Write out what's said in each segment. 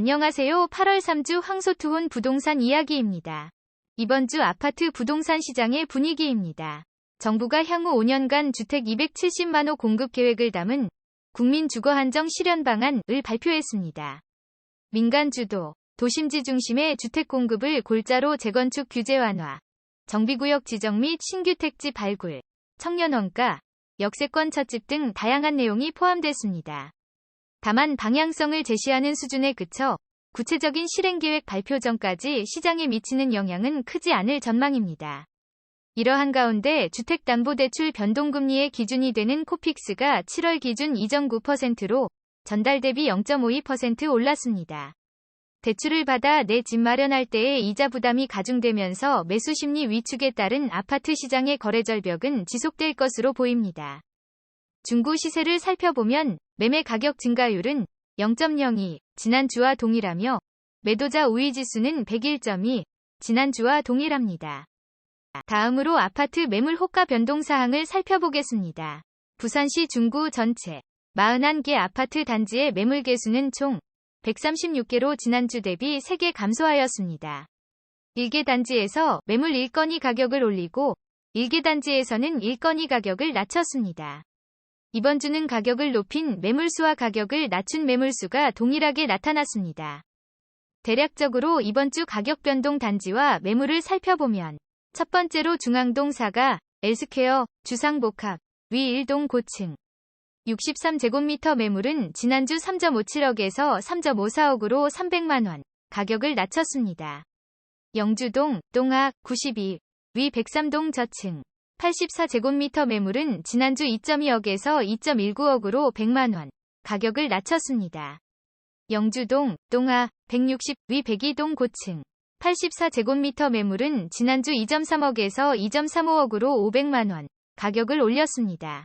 안녕하세요. 8월 3주 황소투혼 부동산 이야기입니다. 이번 주 아파트 부동산 시장의 분위기입니다. 정부가 향후 5년간 주택 270만 호 공급 계획을 담은 국민 주거 한정 실현 방안을 발표했습니다. 민간 주도, 도심지 중심의 주택 공급을 골자로 재건축 규제 완화, 정비구역 지정 및 신규 택지 발굴, 청년 원가, 역세권 첫집 등 다양한 내용이 포함됐습니다. 다만 방향성을 제시하는 수준에 그쳐 구체적인 실행계획 발표 전까지 시장에 미치는 영향은 크지 않을 전망입니다. 이러한 가운데 주택담보대출 변동금리의 기준이 되는 코픽스가 7월 기준 2.9%로 전달 대비 0.52% 올랐습니다. 대출을 받아 내 집 마련할 때의 이자 부담이 가중되면서 매수 심리 위축에 따른 아파트 시장의 거래 절벽은 지속될 것으로 보입니다. 중고 시세를 살펴보면 매매 가격 증가율은 0.02, 지난주와 동일하며 매도자 우위 지수는 101.2, 지난주와 동일합니다. 다음으로 아파트 매물 호가 변동 사항을 살펴보겠습니다. 부산시 중구 전체 41개 아파트 단지의 매물 개수는 총 136개로 지난주 대비 3개 감소하였습니다. 1개 단지에서 매물 1건이 가격을 올리고 1개 단지에서는 1건이 가격을 낮췄습니다. 이번 주는 가격을 높인 매물수와 가격을 낮춘 매물수가 동일하게 나타났습니다. 대략적으로 이번 주 가격 변동 단지와 매물을 살펴보면 첫 번째로 중앙동 사가, 엘스퀘어, 주상복합, 위 1동 고층. 63제곱미터 매물은 지난주 3.57억에서 3.54억으로 300만원, 가격을 낮췄습니다. 영주동, 동학, 92, 위 103동 저층. 84제곱미터 매물은 지난주 2.2억에서 2.19억으로 100만원, 가격을 낮췄습니다. 영주동, 동하, 160, 위 102동 고층. 84제곱미터 매물은 지난주 2.3억에서 2.35억으로 500만원, 가격을 올렸습니다.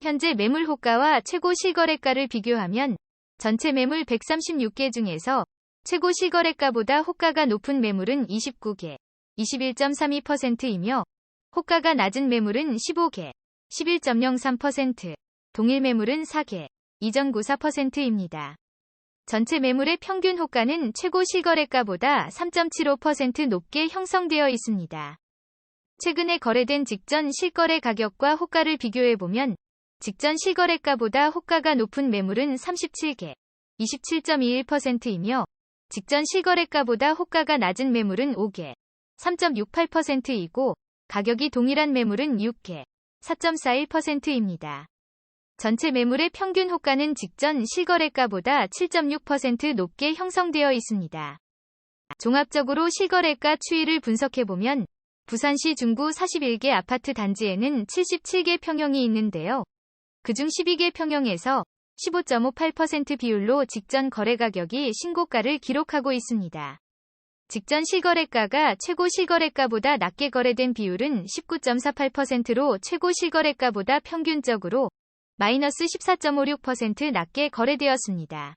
현재 매물 호가와 최고 실거래가를 비교하면 전체 매물 136개 중에서 최고 실거래가보다 호가가 높은 매물은 29개, 21.32%이며 호가가 낮은 매물은 15개, 11.03%, 동일 매물은 4개, 2.94%입니다. 전체 매물의 평균 호가는 최고 실거래가보다 3.75% 높게 형성되어 있습니다. 최근에 거래된 직전 실거래 가격과 호가를 비교해보면 직전 실거래가보다 호가가 높은 매물은 37개, 27.21%이며 직전 실거래가보다 호가가 낮은 매물은 5개, 3.68%이고 가격이 동일한 매물은 6개, 4.41%입니다. 전체 매물의 평균 호가는 직전 실거래가보다 7.6% 높게 형성되어 있습니다. 종합적으로 실거래가 추이를 분석해보면 부산시 중구 41개 아파트 단지에는 77개 평형이 있는데요. 그중 12개 평형에서 15.58% 비율로 직전 거래 가격이 신고가를 기록하고 있습니다. 직전 실거래가가 최고 실거래가보다 낮게 거래된 비율은 19.48%로 최고 실거래가보다 평균적으로 마이너스 14.56% 낮게 거래되었습니다.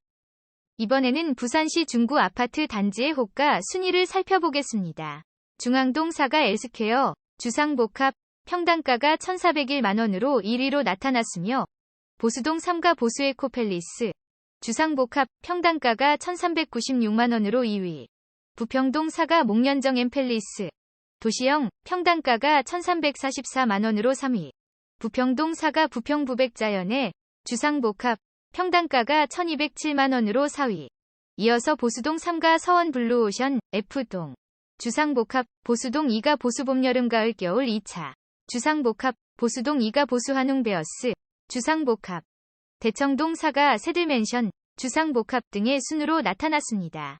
이번에는 부산시 중구 아파트 단지의 호가 순위를 살펴보겠습니다. 중앙동 사가 엘스퀘어, 주상복합, 평당가가 1,401만원으로 1위로 나타났으며 보수동 3가 보수에코팰리스, 주상복합, 평당가가 1,396만원으로 2위, 부평동 사가 목련정 엠팰리스, 도시형, 평당가가 1344만원으로 3위. 부평동 사가 부평 부백자연의 주상복합, 평당가가 1207만원으로 4위. 이어서 보수동 3가 서원 블루오션, F동. 주상복합, 보수동 2가 보수 봄 여름 가을 겨울 2차. 주상복합, 보수동 2가 보수 한웅 베어스. 주상복합. 대청동 사가 세들맨션, 주상복합 등의 순으로 나타났습니다.